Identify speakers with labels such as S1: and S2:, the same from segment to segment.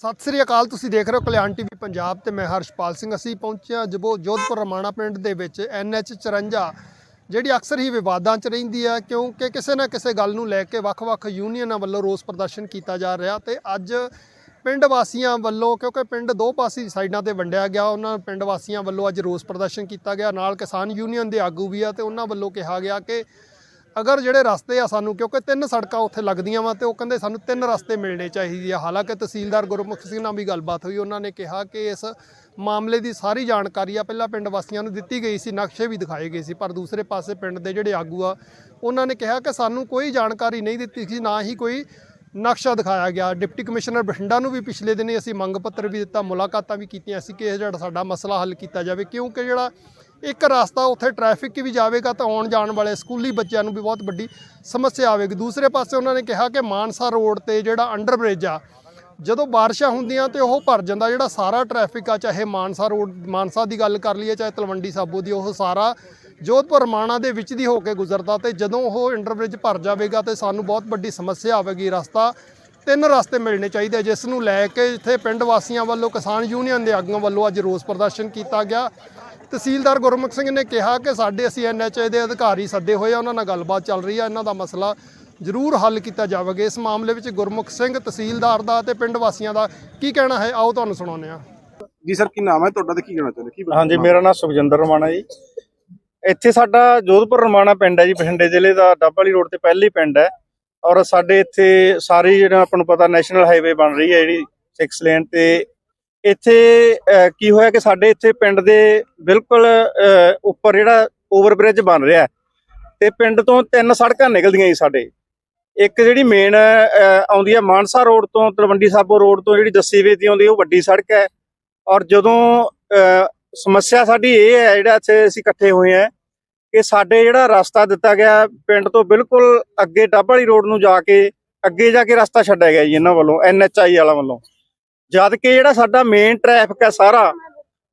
S1: ਸਤਿ ਸ੍ਰੀ ਅਕਾਲ, ਤੁਸੀਂ ਦੇਖ ਰਹੇ ਹੋ ਕਲਿਆਣ ਟੀਵੀ ਪੰਜਾਬ ਤੇ ਮੈਂ ਹਰਸ਼ਪਾਲ ਸਿੰਘ, ਅਸੀਂ ਪਹੁੰਚੇ ਹਾਂ ਜਬੋ ਜੋਧਪੁਰ ਰਮਾਣਾ ਪਿੰਡ ਦੇ ਵਿੱਚ ਐਨਐਚ 54 ਜਿਹੜੀ ਅਕਸਰ ਹੀ ਵਿਵਾਦਾਂ 'ਚ ਰਹਿੰਦੀ ਹੈ, ਕਿਉਂਕਿ ਕਿਸੇ ਨਾ ਕਿਸੇ ਗੱਲ ਨੂੰ ਲੈ ਕੇ ਵੱਖ-ਵੱਖ ਯੂਨੀਅਨਾਂ ਵੱਲੋਂ ਰੋਸ ਪ੍ਰਦਰਸ਼ਨ ਕੀਤਾ ਜਾ ਰਿਹਾ ਤੇ ਅੱਜ ਪਿੰਡ ਵਾਸੀਆਂ ਵੱਲੋਂ, ਕਿਉਂਕਿ ਪਿੰਡ ਦੋ ਪਾਸੇ ਸਾਈਡਾਂ ਤੇ ਵੰਡਿਆ ਗਿਆ, ਉਹਨਾਂ ਪਿੰਡ ਵਾਸੀਆਂ ਵੱਲੋਂ ਅੱਜ ਰੋਸ ਪ੍ਰਦਰਸ਼ਨ ਕੀਤਾ ਗਿਆ। ਨਾਲ ਕਿਸਾਨ ਯੂਨੀਅਨ ਦੇ ਆਗੂ ਵੀ ਆ ਤੇ ਉਹਨਾਂ ਵੱਲੋਂ ਕਿਹਾ ਗਿਆ ਕਿ ਅਗਰ ਜਿਹੜੇ ਰਸਤੇ ਆ ਸਾਨੂੰ, ਕਿਉਂਕਿ ਤਿੰਨ ਸੜਕਾਂ ਉੱਥੇ ਲੱਗਦੀਆਂ ਵਾ ਤੇ ਉਹ ਕਹਿੰਦੇ ਸਾਨੂੰ ਤਿੰਨ ਰਸਤੇ ਮਿਲਣੇ ਚਾਹੀਦੇ ਆ। ਹਾਲਾਂਕਿ ਤਹਿਸੀਲਦਾਰ ਗੁਰਮੁਖ ਸਿੰਘ ਨਾਲ ਵੀ ਗੱਲਬਾਤ ਹੋਈ, ਉਹਨਾਂ ਨੇ ਕਿਹਾ ਕਿ ਇਸ ਮਾਮਲੇ ਦੀ ਸਾਰੀ ਜਾਣਕਾਰੀ ਆ ਪਹਿਲਾਂ ਪਿੰਡ ਵਾਸੀਆਂ ਨੂੰ ਦਿੱਤੀ ਗਈ ਸੀ, ਨਕਸ਼ੇ ਵੀ ਦਿਖਾਏ ਗਏ ਸੀ, ਪਰ ਦੂਸਰੇ ਪਾਸੇ ਪਿੰਡ ਦੇ ਜਿਹੜੇ ਆਗੂ ਆ, ਉਹਨਾਂ ਨੇ ਕਿਹਾ ਕਿ ਸਾਨੂੰ ਕੋਈ ਜਾਣਕਾਰੀ ਨਹੀਂ ਦਿੱਤੀ ਸੀ ਨਾ ਹੀ ਕੋਈ ਨਕਸ਼ਾ ਦਿਖਾਇਆ ਗਿਆ। ਡਿਪਟੀ ਕਮਿਸ਼ਨਰ ਬਠਿੰਡਾ ਨੂੰ ਵੀ ਪਿਛਲੇ ਦਿਨੀ ਅਸੀਂ ਮੰਗ ਪੱਤਰ ਵੀ ਦਿੱਤਾ, ਮੁਲਾਕਾਤਾਂ ਵੀ ਕੀਤੀਆਂ। ਸੀ ਕਿ ਇਹ ਜਿਹੜਾ ਸਾਡਾ ਮਸਲਾ ਹੱਲ ਕੀਤਾ ਜਾਵੇ, ਕਿਉਂਕਿ ਜਿਹੜਾ ਇੱਕ ਰਸਤਾ ਉੱਥੇ ਟ੍ਰੈਫਿਕ ਵੀ ਜਾਵੇਗਾ ਤਾਂ ਆਉਣ ਜਾਣ ਵਾਲੇ ਸਕੂਲੀ ਬੱਚਿਆਂ ਨੂੰ ਵੀ ਬਹੁਤ ਵੱਡੀ ਸਮੱਸਿਆ ਆਵੇਗੀ। ਦੂਸਰੇ ਪਾਸੇ ਉਹਨਾਂ ਨੇ ਕਿਹਾ ਕਿ ਮਾਨਸਾ ਰੋਡ ਤੇ ਜਿਹੜਾ ਅੰਡਰਬ੍ਰਿਜ ਆ, ਜਦੋਂ ਬਾਰਿਸ਼ਾਂ ਹੁੰਦੀਆਂ ਤੇ ਉਹ ਭਰ ਜਾਂਦਾ, ਜਿਹੜਾ ਸਾਰਾ ਟ੍ਰੈਫਿਕ ਆ, ਚਾਹੇ ਮਾਨਸਾ ਰੋਡ, ਮਾਨਸਾ ਦੀ ਗੱਲ ਕਰ ਲਈਏ, ਚਾਹੇ ਤਲਵੰਡੀ ਸਾਬੋ ਦੀ, ਉਹ ਸਾਰਾ ਜੋਧਪੁਰ ਮਾਣਾ ਦੇ ਵਿੱਚ ਦੀ ਹੋ ਕੇ ਗੁਜ਼ਰਦਾ ਤੇ ਜਦੋਂ ਉਹ ਅੰਡਰ ਬ੍ਰਿਜ ਭਰ ਜਾਵੇਗਾ ਤੇ ਸਾਨੂੰ ਬਹੁਤ ਵੱਡੀ ਸਮੱਸਿਆ ਆਵੇਗੀ ਰਸਤਾ ਤਿੰਨ ਰਸਤੇ ਮਿਲਣੇ ਚਾਹੀਦੇ ਜਿਸ ਨੂੰ ਲੈ ਕੇ ਇੱਥੇ ਪਿੰਡ ਵਾਸੀਆਂ ਵੱਲੋਂ ਕਿਸਾਨ ਯੂਨੀਅਨ ਦੇ ਆਗੂਆਂ ਵੱਲੋਂ ਅੱਜ ਰੋਸ ਪ੍ਰਦਰਸ਼ਨ ਕੀਤਾ ਗਿਆ। ਤਹਿਸੀਲਦਾਰ ਗੁਰਮੁਖ ਸਿੰਘ ਨੇ ਕਿਹਾ ਕਿ ਸਾਡੇ ਅਸੀਂ ਐਨਐਚਏ ਦੇ ਅਧਿਕਾਰੀ ਸੱਦੇ ਹੋਏ ਆ ਉਹਨਾਂ ਨਾਲ ਗੱਲਬਾਤ ਚੱਲ ਰਹੀ ਆ ਇਹਨਾਂ ਦਾ ਮਸਲਾ ਜ਼ਰੂਰ ਹੱਲ ਕੀਤਾ ਜਾਵੇਗਾ। ਇਸ ਮਾਮਲੇ ਵਿੱਚ ਗੁਰਮੁਖ ਸਿੰਘ ਤਹਿਸੀਲਦਾਰ ਦਾ ਤੇ ਪਿੰਡ ਵਾਸੀਆਂ ਦਾ ਕੀ ਕਹਿਣਾ ਹੈ? ਆਓ ਤੁਹਾਨੂੰ ਸੁਣਾਉਂਦੇ ਆ
S2: ਜੀ ਸਰ ਕੀ ਨਾਮ ਹੈ ਤੁਹਾਡਾ ਤੇ ਕੀ ਕਹਿਣਾ ਚਾਹੁੰਦੇ ਕੀ
S3: ਹਾਂਜੀ ਮੇਰਾ ਨਾਮ ਸੁਖਜਿੰਦਰ ਰਮਾਣਾ ਜੀ। ਇੱਥੇ ਸਾਡਾ ਜੋਧਪੁਰ ਰਮਾਣਾ ਪਿੰਡ ਹੈ ਜੀ, ਬਠਿੰਡੇ ਜ਼ਿਲ੍ਹੇ ਦਾ ਡੱਬਾਲੀ ਰੋਡ ਤੇ ਪਹਿਲੀ ਪਿੰਡ ਹੈ। ਔਰ ਸਾਡੇ ਇੱਥੇ ਸਾਰੀ ਜਿਹੜਾ ਆਪਾਂ ਨੂੰ ਪਤਾ ਨੈਸ਼ਨਲ ਹਾਈਵੇ ਬਣ ਰਹੀ ਹੈ ਜਿਹੜੀ 6 ਲੇਨ ਤੇ। ਇੱਥੇ ਕੀ ਹੋਇਆ ਕਿ ਸਾਡੇ ਇੱਥੇ ਪਿੰਡ ਦੇ ਬਿਲਕੁਲ ਉੱਪਰ ਜਿਹੜਾ ਓਵਰ ਬ੍ਰਿਜ ਬਣ ਰਿਹਾ ਹੈ, ਤੇ ਪਿੰਡ ਤੋਂ ਤਿੰਨ ਸੜਕਾਂ ਨਿਕਲਦੀਆਂ ਜੀ ਸਾਡੇ। ਇੱਕ ਜਿਹੜੀ ਮੇਨ ਆਉਂਦੀ ਹੈ ਮਾਨਸਾ ਰੋਡ ਤੋਂ, ਤਲਵੰਡੀ ਸਾਬੋ ਰੋਡ ਤੋਂ ਜਿਹੜੀ ਜੱਸੀ ਵੇਦੀ ਆਉਂਦੀ ਉਹ ਵੱਡੀ ਸੜਕ ਹੈ। ਔਰ ਜਦੋਂ ਸਮੱਸਿਆ ਸਾਡੀ ਇਹ ਹੈ, ਜਿਹੜਾ ਇੱਥੇ ਅਸੀਂ ਇਕੱਠੇ ਹੋਏ ਆ ਕਿ ਸਾਡੇ ਜਿਹੜਾ ਰਸਤਾ ਦਿੱਤਾ ਗਿਆ ਪਿੰਡ ਤੋਂ ਬਿਲਕੁਲ ਅੱਗੇ ਡੱਬ ਵਾਲੀ ਰੋਡ ਨੂੰ ਜਾ ਕੇ ਅੱਗੇ ਜਾ ਕੇ ਰਸਤਾ ਛੱਡਿਆ ਗਿਆ ਜੀ ਇਹਨਾਂ ਵੱਲੋਂ, ਐਨਐਚਆਈ ਵਾਲਾ ਵੱਲੋਂ। ਜਦ ਕਿ ਜਿਹੜਾ ਸਾਡਾ ਮੇਨ ਟ੍ਰੈਫਿਕ ਹੈ ਸਾਰਾ,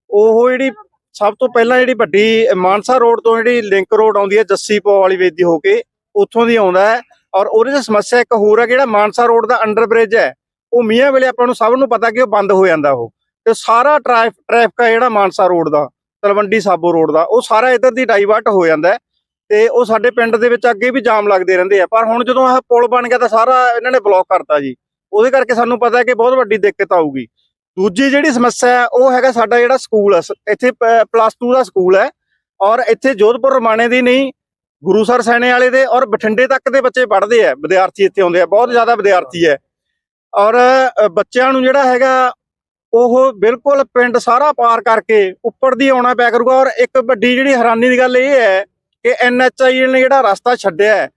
S3: ਉਹ ਜਿਹੜੀ ਸਭ ਤੋਂ ਪਹਿਲਾਂ ਜਿਹੜੀ ਵੱਡੀ ਮਾਨਸਾ ਰੋਡ ਤੋਂ ਜਿਹੜੀ ਲਿੰਕ ਰੋਡ ਆਉਂਦੀ ਹੈ, ਜੱਸੀ ਪੋ ਵਾਲੀ ਵੇਦੀ ਹੋ ਕੇ, ਉੱਥੋਂ ਦੀ ਆਉਂਦਾ ਹੈ। ਔਰ ਉਹਦੇ 'ਚ ਸਮੱਸਿਆ ਇੱਕ ਹੋਰ ਹੈ, ਜਿਹੜਾ ਮਾਨਸਾ ਰੋਡ ਦਾ ਅੰਡਰ ਬ੍ਰਿਜ ਹੈ, ਉਹ ਮੀਆਂ ਵੇਲੇ ਆਪਾਂ ਨੂੰ ਸਭ ਨੂੰ ਪਤਾ ਕਿ ਉਹ ਬੰਦ ਹੋ ਜਾਂਦਾ ਉਹ। ਤੇ ਸਾਰਾ ਟ੍ਰੈਫ ਟ੍ਰੈਫਿਕ ਹੈ ਜਿਹੜਾ ਮਾਨਸਾ ਰੋਡ ਦਾ। ਤਲਵੰਡੀ ਸਾਬੋ ਰੋਡ ਦਾ, ਉਹ ਸਾਰਾ ਇੱਧਰ ਦੀ ਡਾਈਵਰਟ ਹੋ ਜਾਂਦਾ ਹੈ ਤੇ ਉਹ ਸਾਡੇ ਪਿੰਡ ਦੇ ਵਿੱਚ ਅੱਗੇ ਵੀ ਜਾਮ ਲੱਗਦੇ ਰਹਿੰਦੇ ਆ। ਪਰ ਹੁਣ ਜਦੋਂ ਇਹ ਪੁਲ ਬਣ ਗਿਆ ਤਾਂ ਸਾਰਾ ਇਹਨਾਂ ਨੇ ਬਲੌਕ ਕਰਤਾ ਜੀ। ਉਹਦੇ ਕਰਕੇ ਸਾਨੂੰ ਪਤਾ ਹੈ ਕਿ ਬਹੁਤ ਵੱਡੀ ਦਿੱਕਤ ਆਊਗੀ। ਦੂਜੀ ਜਿਹੜੀ ਸਮੱਸਿਆ ਹੈ, ਉਹ ਹੈਗਾ ਸਾਡਾ ਜਿਹੜਾ ਸਕੂਲ ਹੈ। ਸ- ਇੱਥੇ ਪਲੱਸ 2 ਦਾ ਸਕੂਲ ਹੈ ਔਰ ਇੱਥੇ ਜੋਧਪੁਰ ਰਮਾਣੇ ਦੀ ਨਹੀਂ ਗੁਰੂਸਰ ਸੈਣੇ ਵਾਲੇ ਦੇ ਔਰ ਬਠਿੰਡੇ ਤੱਕ ਦੇ ਬੱਚੇ ਪੜ੍ਹਦੇ ਆ। ਵਿਦਿਆਰਥੀ ਇੱਥੇ ਆਉਂਦੇ ਆ, ਬਹੁਤ ਜ਼ਿਆਦਾ ਵਿਦਿਆਰਥੀ ਹੈ। ਔਰ ਬੱਚਿਆਂ ਨੂੰ ਜਿਹੜਾ ਹੈਗਾ ਉਹ ਬਿਲਕੁਲ ਪਿੰਡ ਸਾਰਾ ਪਾਰ ਕਰਕੇ ਉੱਪਰ ਦੀ ਆਉਣਾ ਪਿਆ ਕਰੂਗਾ ਔਰ ਇੱਕ ਵੱਡੀ ਜਿਹੜੀ ਹੈਰਾਨੀ ਦੀ ਗੱਲ ਇਹ ਹੈ ਕਿ ਐਨਐਚਆਈ ਨੇ ਜਿਹੜਾ ਰਸਤਾ ਛੱਡਿਆ ਹੈ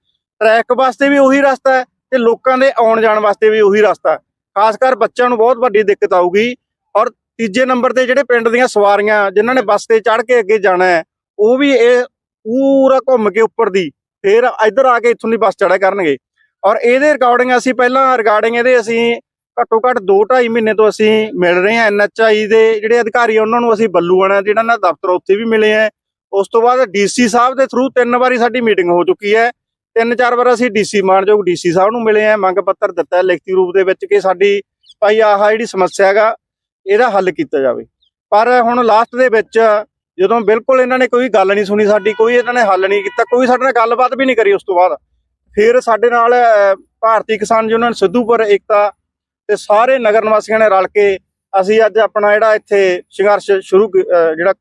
S3: ਟਰੈਕ ਵਾਸਤੇ ਵੀ ਉਹੀ ਰਸਤਾ ਹੈ ਤੇ ਲੋਕਾਂ ਦੇ ਆਉਣ ਜਾਣ ਵਾਸਤੇ ਵੀ ਉਹੀ ਰਸਤਾ ਹੈ। ਖਾਸ ਕਰ ਬੱਚਿਆਂ ਨੂੰ ਬਹੁਤ ਵੱਡੀ ਦਿੱਕਤ ਆਊਗੀ ਔਰ ਤੀਜੇ ਨੰਬਰ ਤੇ ਜਿਹੜੇ ਪਿੰਡ ਦੀਆਂ ਸਵਾਰੀਆਂ ਜਿਨ੍ਹਾਂ ਨੇ ਬੱਸ ਤੇ ਚੜ੍ਹ ਕੇ ਅੱਗੇ ਜਾਣਾ ਹੈ, ਉਹ ਵੀ ਇਹ ਪੂਰਾ ਘੁੰਮ ਕੇ ਉੱਪਰ ਦੀ ਫਿਰ ਇੱਧਰ ਆ ਕੇ ਇੱਥੋਂ ਦੀ ਬੱਸ ਚੜਿਆ ਕਰਨਗੇ। ਔਰ ਇਹਦੇ ਰਿਕਾਰਡਿੰਗ ਅਸੀਂ ਪਹਿਲਾਂ ਰਿਕਾਰਡਿੰਗ ਇਹਦੇ ਅਸੀਂ ਘੱਟੋ ਘੱਟ 2.5 ਮਹੀਨੇ ਤੋਂ ਅਸੀਂ ਮਿਲ ਰਹੇ ਹਾਂ ਐਨਐਚਆਈ ਦੇ ਜਿਹੜੇ ਅਧਿਕਾਰੀ ਆ, ਉਹਨਾਂ ਨੂੰ ਅਸੀਂ ਬੱਲੂਆਣਾ ਜਿਹੜਾ ਨਾ ਦਫ਼ਤਰ ਉੱਥੇ ਵੀ ਮਿਲੇ ਆ ਉਸ ਤੋਂ ਬਾਅਦ ਡੀਸੀ ਸਾਹਿਬ ਦੇ ਥਰੂ ਤਿੰਨ ਵਾਰੀ ਸਾਡੀ ਮੀਟਿੰਗ ਹੋ ਚੁੱਕੀ ਹੈ। ਤਿੰਨ ਚਾਰ ਵਾਰ ਅਸੀਂ ਡੀਸੀ ਮਾਨਯੋਗ ਡੀਸੀ ਸਾਹਿਬ ਨੂੰ ਮਿਲੇ ਆ ਮੰਗ ਪੱਤਰ ਦਿੱਤਾ ਲਿਖਤੀ ਰੂਪ ਦੇ ਵਿੱਚ ਕਿ ਸਾਡੀ ਭਾਈ ਆਹ ਜਿਹੜੀ ਸਮੱਸਿਆ ਹੈਗਾ ਇਹਦਾ ਹੱਲ ਕੀਤਾ ਜਾਵੇ। ਪਰ ਹੁਣ ਲਾਸਟ ਦੇ ਵਿੱਚ ਜਦੋਂ ਬਿਲਕੁਲ ਇਹਨਾਂ ਨੇ ਕੋਈ ਗੱਲ ਨਹੀਂ ਸੁਣੀ ਸਾਡੀ ਕੋਈ ਇਹਨਾਂ ਨੇ ਹੱਲ ਨਹੀਂ ਕੀਤਾ ਕੋਈ ਸਾਡੇ ਨਾਲ ਗੱਲਬਾਤ ਵੀ ਨਹੀਂ ਕਰੀ ਉਸ ਤੋਂ ਬਾਅਦ। ਫਿਰ ਸਾਡੇ ਨਾਲ ਭਾਰਤੀ ਕਿਸਾਨ ਯੂਨੀਅਨ ਸਿੱਧੂਪੁਰ ਏਕਤਾ ਤੇ ਸਾਰੇ ਨਗਰ ਨਿਵਾਸੀਆਂ ਨੇ ਰਲ ਕੇ ਅਸੀਂ ਅੱਜ ਆਪਣਾ ਜਿਹੜਾ ਇੱਥੇ ਸੰਘਰਸ਼ ਸ਼ੁਰੂ ਜਿਹੜਾ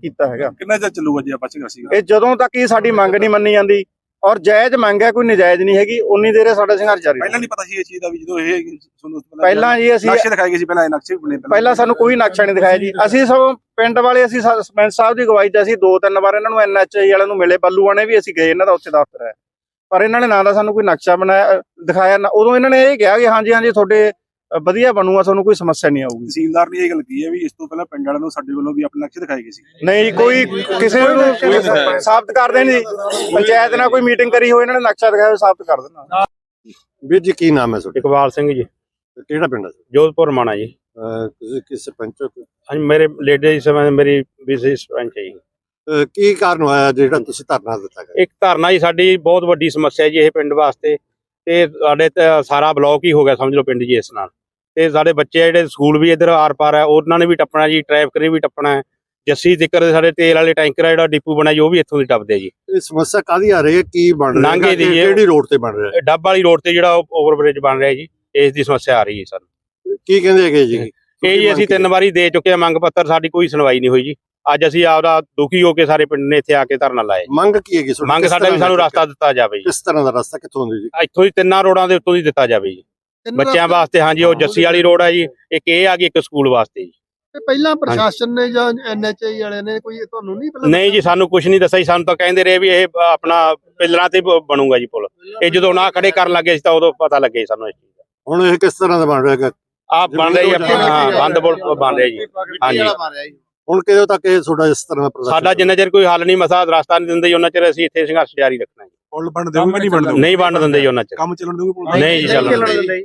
S3: ਕੀਤਾ ਹੈਗਾ।
S2: ਕਿੰਨਾ ਚਿਰ ਚੱਲੂਗਾ ਜੀ ਆਪਾਂ ਸੰਘਰਸ਼
S3: ਇਹ ਜਦੋਂ ਤੱਕ ਹੀ ਸਾਡੀ ਮੰਗ ਨਹੀਂ ਮੰਨੀ ਜਾਂਦੀ ਔਰ ਜਾਇਜ਼ ਮੰਗ ਹੈ ਕੋਈ ਨਜਾਇਜ਼ ਨਹੀਂ ਹੈਗੀ ਉਨੀ ਦੇਰ ਇਹ ਸਾਡਾ ਸੰਘਰਸ਼ ਜਾਰੀ
S2: ਪਹਿਲਾਂ। ਨਹੀਂ ਪਤਾ ਸੀ ਇਹ ਚੀਜ਼ ਦਾ ਵੀ ਜਦੋਂ ਇਹ ਤੁਹਾਨੂੰ ਤੋਂ
S3: ਪਹਿਲਾਂ ਜੀ ਅਸੀਂ
S2: ਨਕਸ਼ੇ ਦਿਖਾਏ ਗਏ ਸੀ ਪਹਿਲਾਂ ਇਹ ਨਕਸ਼ੇ ਵੀ ਬਣੇ
S3: ਪਹਿਲਾਂ ਸਾਨੂੰ ਕੋਈ ਨਕਸ਼ਾ ਨਹੀਂ ਦਿਖਾਇਆ ਜੀ। ਅਸੀਂ ਸਭ ਪਿੰਡ ਵਾਲੇ ਅਸੀਂ ਸਰਪੰਚ ਸਾਹਿਬ ਦੀ ਅਗਵਾਈ 'ਚ ਅਸੀਂ ਦੋ ਤਿੰਨ ਵਾਰ ਇਹਨਾਂ ਨੂੰ ਐਨਐਚਆਈ ਵਾਲਿਆਂ ਨੂੰ ਮਿਲੇ ਬੱਲੂਆਣੇ ਵੀ ਅਸੀਂ ਗਏ ਇਹਨਾਂ ਦਾ ਉੱਥੇ ਦਫ਼ਤਰ ਹੈ। ਪਰ ਇਹਨਾਂ ਨੇ ਨਾ ਦਾ ਸਾਨੂੰ ਕੋਈ ਨਕਸ਼ਾ ਬਣਾਇਆ ਦਿਖਾਇਆ ਨਾ ਉਦੋਂ ਇਹਨਾਂ ਨੇ ਇਹ ਕਿਹਾ ਕਿ ਹਾਂਜੀ ਹਾਂਜੀ ਤੁਹਾਡੇ ਵਧੀਆ ਬਣੂਗਾ ਤੁਹਾਨੂੰ ਕੋਈ ਸਮੱਸਿਆ ਨਹੀਂ ਆਊਗੀ।
S2: ਤਹਿਸੀਲਦਾਰ ਨੇ ਇਹ ਗੱਲ ਕੀਤੀ ਹੈ ਵੀ ਇਸ ਤੋਂ ਪਹਿਲਾਂ ਪਿੰਡ ਵਾਲਿਆਂ ਨੂੰ ਸਾਡੇ ਵੱਲੋਂ ਵੀ ਆਪਣੇ ਨਕਸ਼ੇ ਦਿਖਾਏ ਗਏ ਸੀ।
S3: ਨਹੀਂ ਜੀ ਕੋਈ ਕਿਸੇ ਨੂੰ ਸਾਬਤ ਕਰ ਦੇਣ ਜੀ। ਪੰਚਾਇਤ ਨਾਲ ਕੋਈ ਮੀਟਿੰਗ ਕਰੀ ਹੋਈ ਇਹਨਾਂ ਨੇ ਨਕਸ਼ਾ ਦਿਖਾਇਆ ਸਾਬਤ ਕਰ ਦੇਣਾ।
S4: ਵੀਰ ਜੀ ਕੀ ਨਾਮ ਹੈ ਤੁਹਾਡਾ?
S5: ਇਕਬਾਲ ਸਿੰਘ ਜੀ।
S4: ਕਿਹੜਾ ਪਿੰਡ ਹੈ
S5: ਜੋਧਪੁਰ ਮਾਣਾ ਜੀ।
S4: ਤੁਸੀਂ ਕਿਸ ਸਰਪੰਚ ਹੋ?
S5: ਹਾਂਜੀ ਮੇਰੇ ਲੇਡੀ ਸਮੇਂ ਮੇਰੀ ਬੀਸੀ ਸਰਪੰਚ ਹੈ ਜੀ।
S4: ਕੀ ਕਾਰਨ ਹੋਇਆ ਜਿਹੜਾ ਤੁਸੀਂ ਧਰਨਾ ਦਿੱਤਾ ਗਿਆ?
S5: ਇੱਕ ਧਰਨਾ ਜੀ ਸਾਡੀ ਬਹੁਤ ਵੱਡੀ ਸਮੱਸਿਆ ਜੀ ਇਹ ਪਿੰਡ ਵਾਸਤੇ। ਤੇ ਸਾਡੇ ਤੇ ਸਾਰਾ ਬਲੌਕ ਹੀ ਹੋ ਗਿਆ ਸਮਝ ਲਓ ਪਿੰਡ ਜੀ ਇਸ ਨਾਲ। ਤੇ ਸਾਡੇ ਬੱਚੇ ਜਿਹੜੇ ਸਕੂਲ ਵੀ ਇੱਧਰ ਆਰ ਪਾਰ ਹੈ ਉਹਨਾਂ ਨੇ ਵੀ ਟੱਪਣਾ ਜੀ ਟ੍ਰੈਫਿਕ ਨੇ ਵੀ ਟੱਪਣਾ ਹੈ। ਜੱਸੀ ਜ਼ਿਕਰ ਸਾਡੇ ਤੇਲ ਵਾਲੇ ਟੈਂਕਰ ਆ ਜਿਹੜਾ ਡਿਪੂ ਬਣਿਆ ਜੀ ਉਹ ਵੀ ਇੱਥੋਂ ਦੀ ਟੱਪਦੇ ਜੀ।
S4: ਇਹ ਸਮੱਸਿਆ ਕਾਦੀ ਆ ਰਹੀ ਹੈ? ਕੀ ਬਣ ਰਿਹਾ?
S5: ਇਹ-
S4: ਕਿਹੜੀ ਰੋਡ ਤੇ ਬਣ ਰਿਹਾ?
S5: ਇਹ ਡੱਬ ਵਾਲੀ ਰੋਡ ਤੇ ਜਿਹੜਾ ਓਵਰਬ੍ਰਿਜ ਬਣ ਰਿਹਾ ਜੀ ਇਸ ਦੀ ਸਮੱਸਿਆ ਆ ਰਹੀ ਹੈ ਸਾਨੂੰ।
S4: ਕੀ ਕਹਿੰਦੇ ਹੈਗੇ ਜੀ?
S5: ਇਹ ਜੀ ਅਸੀਂ ਤਿੰਨ ਵਾਰੀ ਦੇ ਚੁੱਕੇ ਆ ਮੰਗ ਪੱਤਰ ਸਾਡੀ ਕੋਈ ਸੁਣਵਾਈ ਨਹੀਂ ਹੋਈ ਜੀ। ਅੱਜ ਅਸੀਂ ਆਪਦਾ ਦੁਖੀ ਹੋ ਕੇ ਸਾਰੇ ਪਿੰਡ ਨੇ ਇੱਥੇ ਆ ਕੇ ਧਰਨਾ ਲਾਇਆ।
S4: ਮੰਗ ਕੀ ਹੈਗੀ?
S5: ਮੰਗ ਸਾਡਾ ਵੀ ਸਾਨੂੰ ਰਸਤਾ ਦਿੱਤਾ ਜਾਵੇ ਜੀ।
S4: ਕਿਸ ਤਰ੍ਹਾਂ ਦਾ ਰਸਤਾ ਕਿੱਥੋਂ ਦੀ ਜੀ?
S5: ਇੱਥੋਂ ਦੀ ਤਿੰਨਾਂ ਰੋਡਾਂ ਦੇ ਉੱਤੋਂ ਦੀ ਦਿੱਤਾ ਜਾਵੇ ਜੀ। ਬੱਚਿਆਂ ਵਾਸਤੇ ਹਾਂਜੀ ਉਹ ਜੱਸੀ ਵਾਲੀ ਰੋਡ ਹੈ ਜੀ ਇੱਕ ਇਹ ਆ ਗਈ ਇੱਕ ਸਕੂਲ ਵਾਸਤੇ ਜੀ।
S1: ਤੇ ਪਹਿਲਾਂ ਪ੍ਰਸ਼ਾਸਨ ਨੇ ਜਾਂ ਐਨਐਚਆਈ ਵਾਲਿਆਂ ਨੇ ਕੋਈ ਤੁਹਾਨੂੰ ਨਹੀਂ ਪਹਿਲਾਂ
S5: ਨਹੀਂ ਜੀ ਸਾਨੂੰ ਕੁਝ ਨਹੀਂ ਦੱਸਿਆ ਸਾਨੂੰ ਤਾਂ ਕਹਿੰਦੇ ਰਹੇ ਵੀ ਇਹ ਆਪਣਾ ਪਿੱਲਰਾਂ ਤੇ ਬਣੂਗਾ ਜੀ ਪੁਲ। ਇਹ ਜਦੋਂ ਨਾ ਖੜੇ ਕਰਨ ਲੱਗੇ ਸੀ ਤਾਂ ਉਦੋਂ ਪਤਾ ਲੱਗਿਆ ਜੀ ਸਾਨੂੰ ਇਸ ਚੀਜ਼ ਦਾ।
S4: ਹੁਣ ਇਹ ਕਿਸ ਤਰ੍ਹਾਂ ਦਾ ਬਣ ਰਿਹਾ ਹੈਗਾ?
S5: ਆਹ ਬਣ ਰਹੀ ਹੈ ਹਾਂ ਬੰਦ ਪੁਲ ਬਣ ਰਿਹਾ। ਜੀ। ਹਾਂਜੀ।
S4: ਹੁਣ ਕਿਦੋਂ ਤੱਕ ਇਹ ਤੁਹਾਡਾ ਇਸ ਤਰ੍ਹਾਂ ਦਾ ਪ੍ਰਦਰਸ਼ਨ
S5: ਸਾਡਾ ਜਿੰਨਾ ਚਿਰ ਕੋਈ ਹੱਲ ਨਹੀਂ ਮਸਾ ਰਸਤਾ ਨਹੀਂ ਦਿੰਦੇ ਜੀ ਉਹਨਾਂ ਚਿਰ ਅਸੀਂ ਇੱਥੇ ਸੰਘਰਸ਼ ਜਾਰੀ ਰੱਖਣਾ ਜੀ।
S2: ਪੁੱਲ ਬਣ ਦੇਊਗਾ ਨਹੀਂ ਬਣ
S5: ਨਹੀਂ ਵੰਡ ਦਿੰਦੇ ਜੀ ਉਹਨਾਂ ਚਿਰ।
S2: ਕੰਮ ਚੱਲਣ ਪੁੱਲ
S5: ਨਹੀਂ ਜੀ ਚੱਲਣ ਦਿੰਦੇ।